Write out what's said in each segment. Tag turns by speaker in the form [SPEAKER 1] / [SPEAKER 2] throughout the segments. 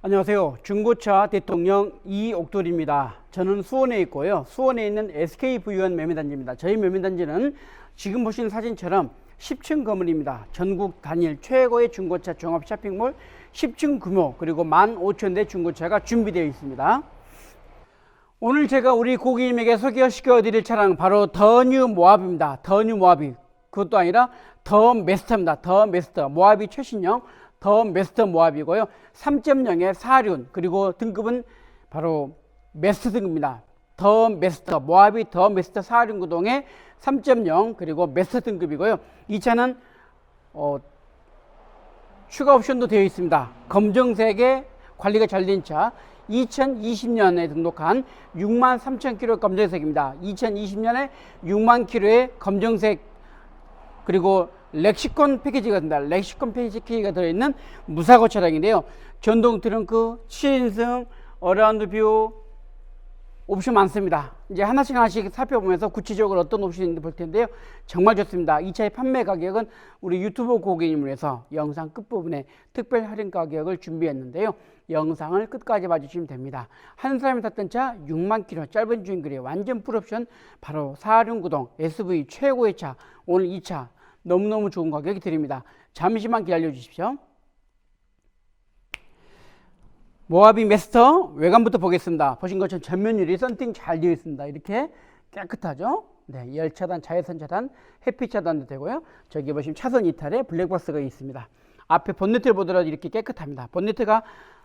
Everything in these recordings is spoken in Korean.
[SPEAKER 1] 안녕하세요. 중고차 대통령 이옥돌입니다. 저는 수원에 있고요. 수원에 있는 SKV원 매매단지입니다. 저희 매매단지는 지금 보시는 사진처럼 10층 건물입니다. 전국 단일 최고의 중고차 종합 쇼핑몰 10층 규모 그리고 15,000대 중고차가 준비되어 있습니다. 오늘 제가 우리 고객님에게 소개시켜 드릴 차량 바로 더뉴 모합입니다. 더뉴 모합이 그것도 아니라 더 메스터입니다. 더 메스터 모합이 최신형 더 메스터 모합이고요. 3.0의 사륜 그리고 등급은 바로 메스터 등급입니다. 더 메스터 모합이 더 메스터 사륜 구동의 3.0 그리고 메스터 등급이고요. 이 차는 어, 추가 옵션도 되어 있습니다. 검정색의 관리가 잘 된 차. 2020년에 등록한 6만 3천 킬로 검정색입니다. 2020년에 6만 킬로의 검정색 그리고 렉시콘 패키지가 된다. 렉시콘 패키지가 들어있는 무사고 차량인데요. 전동 트렁크, 7인승, 어라운드 뷰, 옵션 많습니다. 이제 하나씩 하나씩 살펴보면서 구체적으로 어떤 옵션이 있는지 볼 텐데요. 정말 좋습니다. 이 차의 판매 가격은 우리 유튜브 고객님을 위해서 영상 끝부분에 특별 할인 가격을 준비했는데요. 영상을 끝까지 봐주시면 됩니다. 한 사람이 탔던 차 6만 킬로 짧은 주행거리 완전 풀옵션 바로 4륜구동 SV 최고의 차 오늘 이 차 너무너무 좋은 가격이 드립니다. 잠시만 기다려 주십시오. 모하비 메스터 외관부터 보겠습니다. 보신 것처럼 전면 유리 썬팅 잘 되어 있습니다. 이렇게 깨끗하죠? 네, 열차단, 자외선 차단, 햇빛 차단도 되고요. 저기 보시면 차선 이탈에 블랙박스가 있습니다. 앞에 본네트를 보더라도 이렇게 깨끗합니다. 본네트가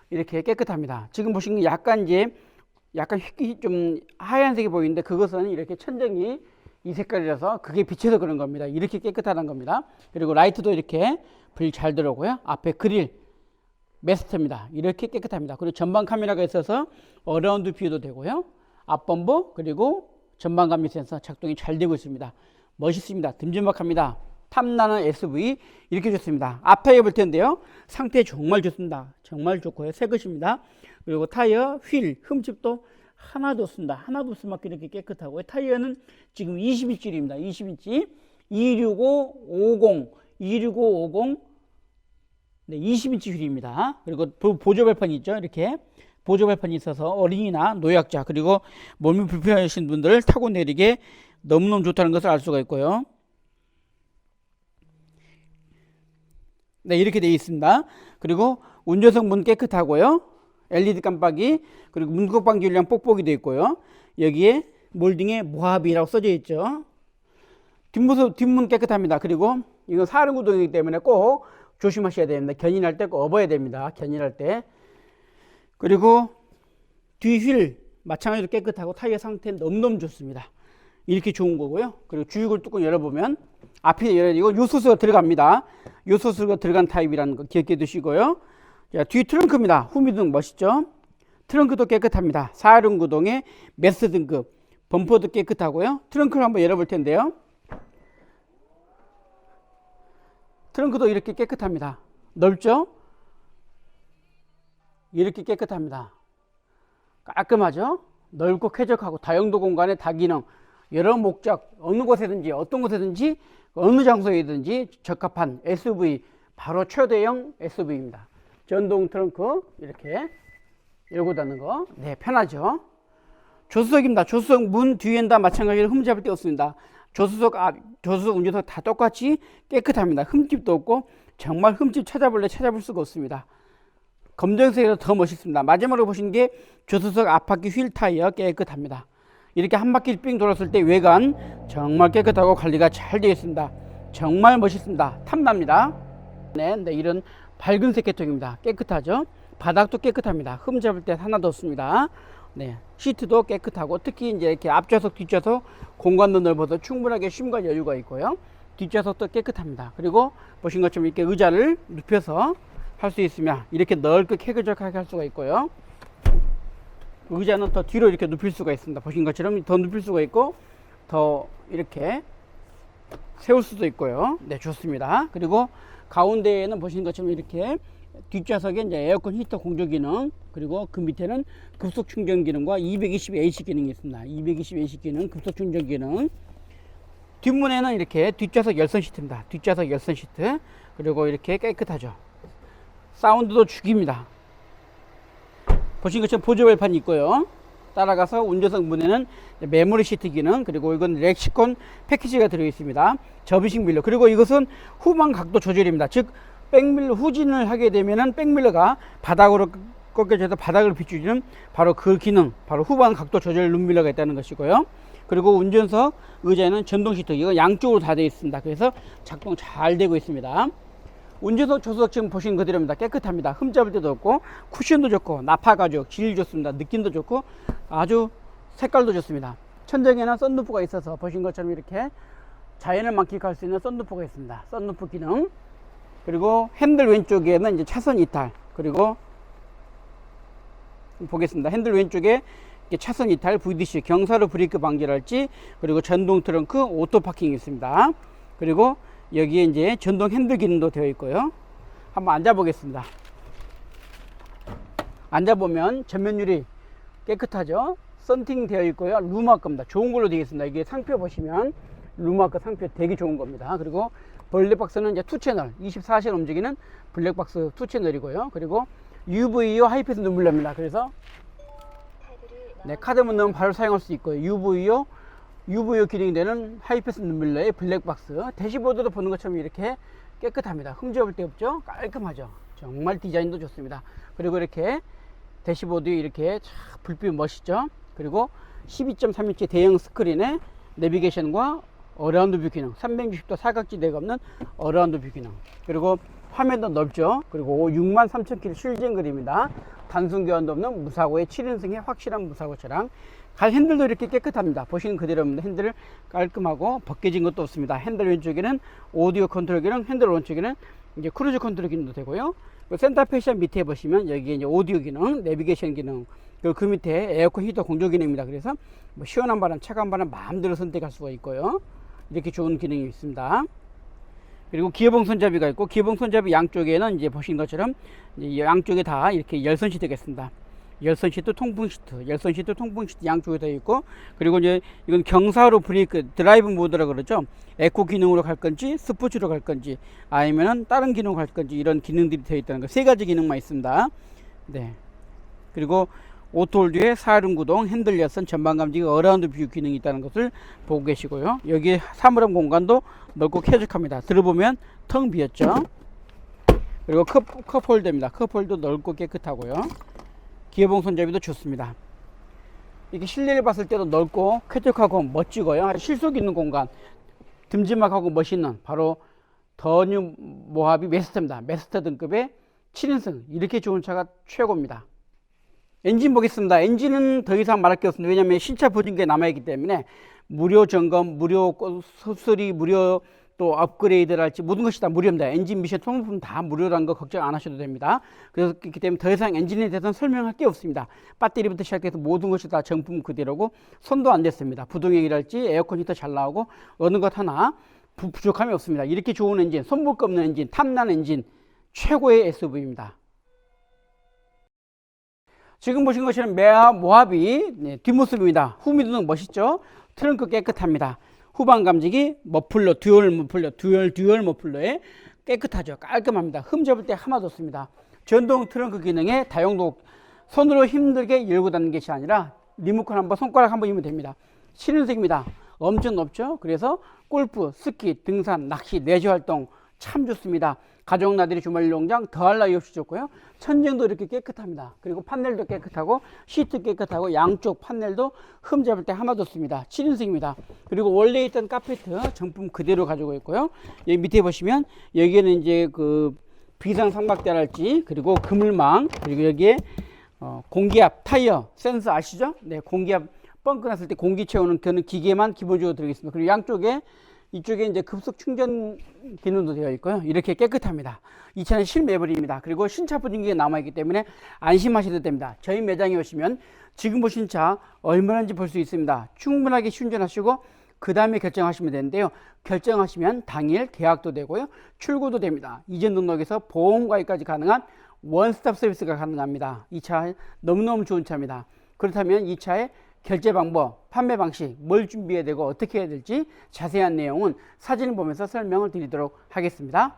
[SPEAKER 1] 이렇게 깨끗합니다. 지금 보시는 게 약간 이제 약간 휘- 좀 하얀색이 보이는데 그것은 이렇게 천정이 이 색깔이라서 그게 비쳐서 그런 겁니다. 이렇게 깨끗하다는 겁니다. 그리고 라이트도 이렇게 불 잘 들어오고요. 앞에 그릴 메스터입니다. 이렇게 깨끗합니다. 그리고 전방 카메라가 있어서 어라운드 뷰도 되고요. 앞범부 그리고 전방 감미 센서 작동이 잘 되고 있습니다. 멋있습니다. 듬직박합니다. 탐나는 SUV 이렇게 좋습니다. 앞타이어 볼 텐데요. 상태 정말 좋습니다. 정말 좋고요. 새 것입니다. 그리고 타이어 휠 흠집도 하나도 없습니다. 하나도 없을 만큼 이렇게 깨끗하고요. 타이어는 지금 20인치입니다. 20인치 265 50 265 50 네, 20인치 휠입니다. 그리고 보- 보조 발판이 있죠. 이렇게 보조 발판이 있어서 어린이나 노약자 그리고 몸이 불편하신 분들 타고 내리게 너무너무 좋다는 것을 알 수가 있고요. 네, 이렇게 되어 있습니다. 그리고 운전석 문 깨끗하고요. LED 깜빡이 그리고 문콕방 줄량 뽁뽁이 되어 있고요. 여기에 몰딩에 모합이라고 써져 있죠. 뒷모습 뒷문 깨끗합니다. 그리고 이건 사륜 구동이기 때문에 꼭 조심하셔야 됩니다. 견인할 때 꼭 업어야 됩니다. 견인할 때. 그리고 뒤휠 마찬가지로 깨끗하고 타이어 상태는 너무너무 좋습니다. 이렇게 좋은 거고요. 그리고 주유구 뚜껑 열어보면 앞이 열리고 요소수가 들어갑니다. 요소수가 들어간 타입이라는 거 기억해 두시고요. 자, 뒤 트렁크입니다. 후미등 멋있죠? 트렁크도 깨끗합니다. 사륜 구동의 메스 등급. 범퍼도 깨끗하고요. 트렁크를 한번 열어볼 텐데요. 트렁크도 이렇게 깨끗합니다. 넓죠? 이렇게 깨끗합니다. 깔끔하죠? 넓고 쾌적하고 다용도 공간에 다기능 여러 목적 어느 곳에든지 어떤 곳에든지 어느 장소에든지 적합한 SUV 바로 최대형 SUV입니다. 전동 트렁크 이렇게 열고 닫는 거, 네 편하죠. 조수석입니다. 조수석 문 뒤엔 다 마찬가지로 흠 잡을 데 없습니다. 조수석 앞, 조수석 운전석 다 똑같이 깨끗합니다. 흠집도 없고 정말 흠집 찾아볼래 찾아볼 수가 없습니다. 검정색이라 더 멋있습니다. 마지막으로 보신 게 조수석 앞바퀴 휠 타이어 깨끗합니다. 이렇게 한 바퀴 삥 돌았을 때 외관 정말 깨끗하고 관리가 잘 되어 있습니다. 정말 멋있습니다. 탐납니다. 네, 네 이런 밝은색 계통입니다. 깨끗하죠? 바닥도 깨끗합니다. 흠 잡을 때 하나도 없습니다. 네, 시트도 깨끗하고 특히 이제 이렇게 앞좌석, 뒷좌석 공간도 넓어서 충분하게 쉼과 여유가 있고요. 뒷좌석도 깨끗합니다. 그리고 보신 것처럼 이렇게 의자를 눕혀서 할 수 있으며 이렇게 넓게 쾌적하게 할 수가 있고요. 의자는 더 뒤로 이렇게 눕힐 수가 있습니다. 보신 것처럼 더 눕힐 수가 있고 더 이렇게 세울 수도 있고요. 네, 좋습니다. 그리고 가운데에는 보신 것처럼 이렇게 뒷좌석에 이제 에어컨 히터 공조 기능 그리고 그 밑에는 급속 충전 기능과 220 AC 기능이 있습니다. 220 AC 기능, 급속 충전 기능. 뒷문에는 이렇게 뒷좌석 열선 시트입니다. 뒷좌석 열선 시트 그리고 이렇게 깨끗하죠. 사운드도 죽입니다. 보신 것처럼 보조 발판이 있고요. 따라가서 운전석 문에는 메모리 시트 기능 그리고 이건 렉시콘 패키지가 들어 있습니다. 접이식 밀러 그리고 이것은 후방 각도 조절입니다. 즉 백밀러 후진을 하게 되면은 백밀러가 바닥으로 꺾여져서 바닥을 비추는 바로 그 기능 바로 후방 각도 조절 룸밀러가 있다는 것이고요. 그리고 운전석 의자에는 전동 시트 이거 양쪽으로 다 되어 있습니다. 그래서 작동 잘 되고 있습니다. 운전석 조수석 지금 보시는 그대로입니다. 깨끗합니다. 흠 잡을 데도 없고 쿠션도 좋고 나파 가죽 질 좋습니다. 느낌도 좋고 아주 색깔도 좋습니다. 천장에는 썬루프가 있어서 보신 것처럼 이렇게 자연을 만끽할 수 있는 썬루프가 있습니다. 썬루프 기능 그리고 핸들 왼쪽에는 이제 차선 이탈 그리고 보겠습니다. 핸들 왼쪽에 차선 이탈 VDC 경사로 브레이크 방지랄지 그리고 전동 트렁크 오토 파킹이 있습니다. 그리고 여기에 이제 전동 핸들 기능도 되어 있고요. 한번 앉아 보겠습니다. 앉아 보면 전면율이 깨끗하죠. 썬팅 되어 있고요. 루마크입니다. 좋은 걸로 되어 있습니다. 이게 상표 보시면 루마크 상표 되게 좋은 겁니다. 그리고 블랙박스는 이제 투 채널 24시간 움직이는 블랙박스 투 채널이고요. 그리고 UVO 하이패스 눈물납니다. 그래서 네, 카드만 넣으면 바로 사용할 수 있고요. UVO, UVO 기능이 되는 하이패스 눈밀러의 블랙박스. 대시보드도 보는 것처럼 이렇게 깨끗합니다. 흠잡을 데 없죠? 깔끔하죠? 정말 디자인도 좋습니다. 그리고 이렇게 대시보드에 이렇게 참 불빛 멋있죠? 그리고 12.3인치 대형 스크린에 내비게이션과 어라운드 뷰 기능, 360도 사각지대가 없는 어라운드 뷰 기능. 그리고 화면도 넓죠? 그리고 63,000km 실진 그림입니다. 단순 교환도 없는 무사고의 7인승의 확실한 무사고 차량. 갈 핸들도 이렇게 깨끗합니다. 보시는 그대로입니다. 핸들 깔끔하고 벗겨진 것도 없습니다. 핸들 왼쪽에는 오디오 컨트롤 기능, 핸들 오른쪽에는 이제 크루즈 컨트롤 기능도 되고요. 그 센터 패션 밑에 보시면 여기에 이제 오디오 기능, 내비게이션 기능, 그리고 그 밑에 에어컨 히터 공조 기능입니다. 그래서 뭐 시원한 바람, 차가운 바람 마음대로 선택할 수가 있고요. 이렇게 좋은 기능이 있습니다. 그리고 기어봉 손잡이가 있고 기어봉 손잡이 양쪽에는 이제 보신 것처럼 이제 양쪽에 다 이렇게 열선 시트가 있습니다. 열선 시트, 통풍 시트, 열선 시트, 통풍 시트 양쪽에 다 있고 그리고 이제 이건 경사로 브레이크 드라이브 모드라 그러죠. 에코 기능으로 갈 건지 스포츠로 갈 건지 아니면은 다른 기능 갈 건지 이런 기능들이 되어 있다는 거 세 가지 기능만 있습니다. 네. 그리고 오토홀드에 사륜 구동, 핸들 열선, 전방 감지, 어라운드 뷰 기능이 있다는 것을 보고 계시고요. 여기 사물함 공간도 넓고 쾌적합니다. 들어보면 텅 비었죠. 그리고 컵, 컵홀더입니다. 컵홀더 넓고 깨끗하고요. 기어봉 손잡이도 좋습니다. 이게 실내를 봤을 때도 넓고 쾌적하고 멋지고요. 실속 있는 공간, 듬지막하고 멋있는 바로 더뉴 모하비 메스터입니다. 메스터 등급의 7인승 이렇게 좋은 차가 최고입니다. 엔진 보겠습니다. 엔진은 더 이상 말할 게 없습니다. 왜냐하면 신차 보증기에 남아있기 때문에 무료 점검, 무료 수수리, 무료 또 업그레이드랄지 모든 것이 다 무료입니다. 엔진 미션 통부품 다 무료라는 거 걱정 안 하셔도 됩니다. 그렇기 때문에 더 이상 엔진에 대해서는 설명할 게 없습니다. 배터리부터 시작해서 모든 것이 다 정품 그대로고 손도 안 댔습니다. 부동액이랄지 에어컨 히터 잘 나오고 어느 것 하나 부, 부족함이 없습니다. 이렇게 좋은 엔진, 손볼 거 없는 엔진, 탐난 엔진 최고의 SUV입니다. 지금 보신 것처럼 메아 모하비 네, 뒷모습입니다. 후미드는 멋있죠? 트렁크 깨끗합니다. 후방 감지기 머플러 듀얼 머플러 듀얼 듀얼 머플러에 깨끗하죠. 깔끔합니다. 흠 잡을 때 하나도 없습니다. 전동 트렁크 기능에 다용도 손으로 힘들게 열고 닫는 것이 아니라 리모컨 한번 손가락 한번 이면 됩니다. 신은색입니다. 엄청 높죠. 그래서 골프, 스키, 등산, 낚시, 내주 활동 참 좋습니다. 가족 나들이 주말 농장 더할 나위 없이 좋고요. 천정도 이렇게 깨끗합니다. 그리고 판넬도 깨끗하고 시트 깨끗하고 양쪽 판넬도 흠 잡을 때 하나도 없습니다. 7인승입니다. 그리고 원래 있던 카페트 정품 그대로 가지고 있고요. 여기 밑에 보시면 여기에는 이제 그 비상 삼각대랄지 그리고 그물망 그리고 여기에 어, 공기압 타이어 센서 아시죠? 네, 공기압 뻥크 났을 때 공기 채우는 그는 기계만 기본적으로 들어있습니다. 그리고 양쪽에 이쪽에 이제 급속 충전 기능도 되어 있고요. 이렇게 깨끗합니다. 이 차는 실매물입니다. 그리고 신차 보증기가 남아있기 때문에 안심하셔도 됩니다. 저희 매장에 오시면 지금 보신 차 얼마나인지 볼 수 있습니다. 충분하게 충전하시고 그 다음에 결정하시면 되는데요. 결정하시면 당일 계약도 되고요. 출고도 됩니다. 이전 등록에서 보험가입까지 가능한 원스톱 서비스가 가능합니다. 이 차 너무너무 좋은 차입니다. 그렇다면 이 차의 결제 방법, 판매 방식, 뭘 준비해야 되고 어떻게 해야 될지 자세한 내용은 사진을 보면서 설명을 드리도록 하겠습니다.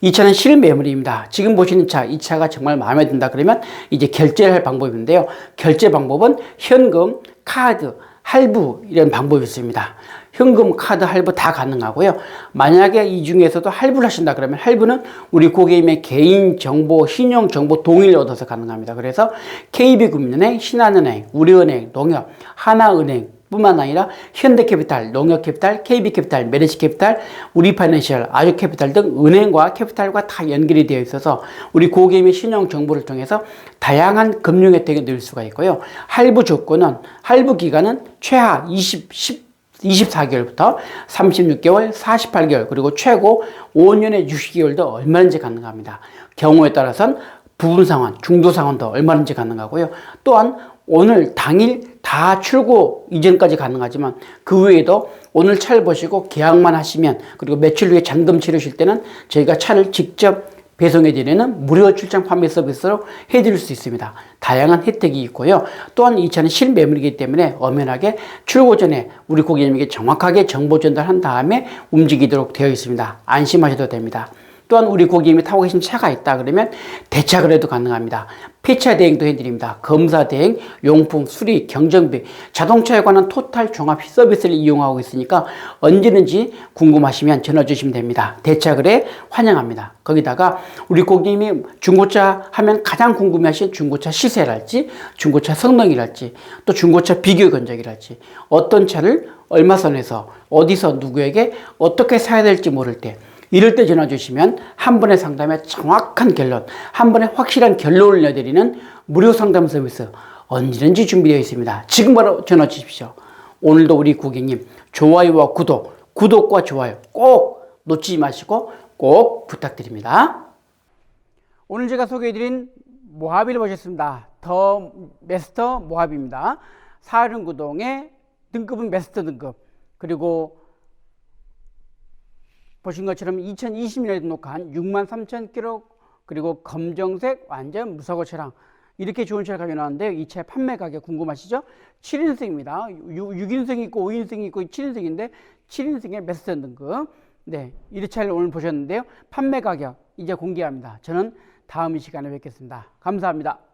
[SPEAKER 1] 이 차는 실매물입니다. 지금 보시는 차, 이 차가 정말 마음에 든다 그러면 이제 결제를 할 방법인데요. 결제 방법은 현금, 카드, 할부 이런 방법이 있습니다. 현금, 카드, 할부 다 가능하고요. 만약에 이 중에서도 할부를 하신다 그러면 할부는 우리 고객님의 개인 정보, 신용 정보 동의를 얻어서 가능합니다. 그래서 KB금융은행, 신한은행, 우리은행, 농협, 하나은행 뿐만 아니라 현대캐피탈, 농협캐피탈, KB캐피탈, 메르시캐피탈, 우리파이낸셜, 아주캐피탈 등 은행과 캐피탈과 다 연결이 되어 있어서 우리 고객님의 신용 정보를 통해서 다양한 금융 혜택을 누릴 수가 있고요. 할부 조건은 할부 기간은 최하 20, 10 24개월부터 36개월, 48개월, 그리고 최고 5년의 60개월도 얼마든지 가능합니다. 경우에 따라서는 부분 상환, 중도 상환도 얼마든지 가능하고요. 또한 오늘 당일 다 출고 이전까지 가능하지만 그 외에도 오늘 차를 보시고 계약만 하시면 그리고 며칠 후에 잔금 치르실 때는 저희가 차를 직접 배송해 드리는 무료 출장 판매 서비스로 해 드릴 수 있습니다. 다양한 혜택이 있고요. 또한 이 차는 실매물이기 때문에 엄연하게 출고 전에 우리 고객님에게 정확하게 정보 전달한 다음에 움직이도록 되어 있습니다. 안심하셔도 됩니다. 또한 우리 고객 님이 타고 계신 차가 있다 그러면 대차를 해도 가능합니다. 폐차 대행도 해드립니다. 검사 대행, 용품, 수리, 경정비, 자동차에 관한 토탈 종합 서비스를 이용하고 있으니까 언제든지 궁금하시면 전화 주시면 됩니다. 대차 거래 환영합니다. 거기다가 우리 고객님이 중고차 하면 가장 궁금해하신 중고차 시세랄지, 중고차 성능이랄지, 또 중고차 비교 견적이랄지, 어떤 차를 얼마 선에서 어디서 누구에게 어떻게 사야 될지 모를 때 이럴 때 전화 주시면 한 번의 상담에 정확한 결론, 한 번에 확실한 결론을 내드리는 무료 상담 서비스 언제든지 준비되어 있습니다. 지금 바로 전화 주십시오. 오늘도 우리 고객님 좋아요와 구독, 구독과 좋아요 꼭 놓치지 마시고 꼭 부탁드립니다. 오늘 제가 소개해드린 모하비를 보셨습니다. 더 메스터 모하비입니다. 사륜구동의 등급은 메스터 등급 그리고 보신 것처럼 2020년에 녹화한 6만 3천 킬로 그리고 검정색 완전 무사고 차량 이렇게 좋은 차를 가지고 나왔는데요. 이차 판매 가격 궁금하시죠? 7인승입니다. 6 인승 있고 5인승 있고 7인승인데 7인승의 메스터 등급. 네, 이 차를 오늘 보셨는데요. 판매 가격 이제 공개합니다. 저는 다음 이 시간에 뵙겠습니다. 감사합니다.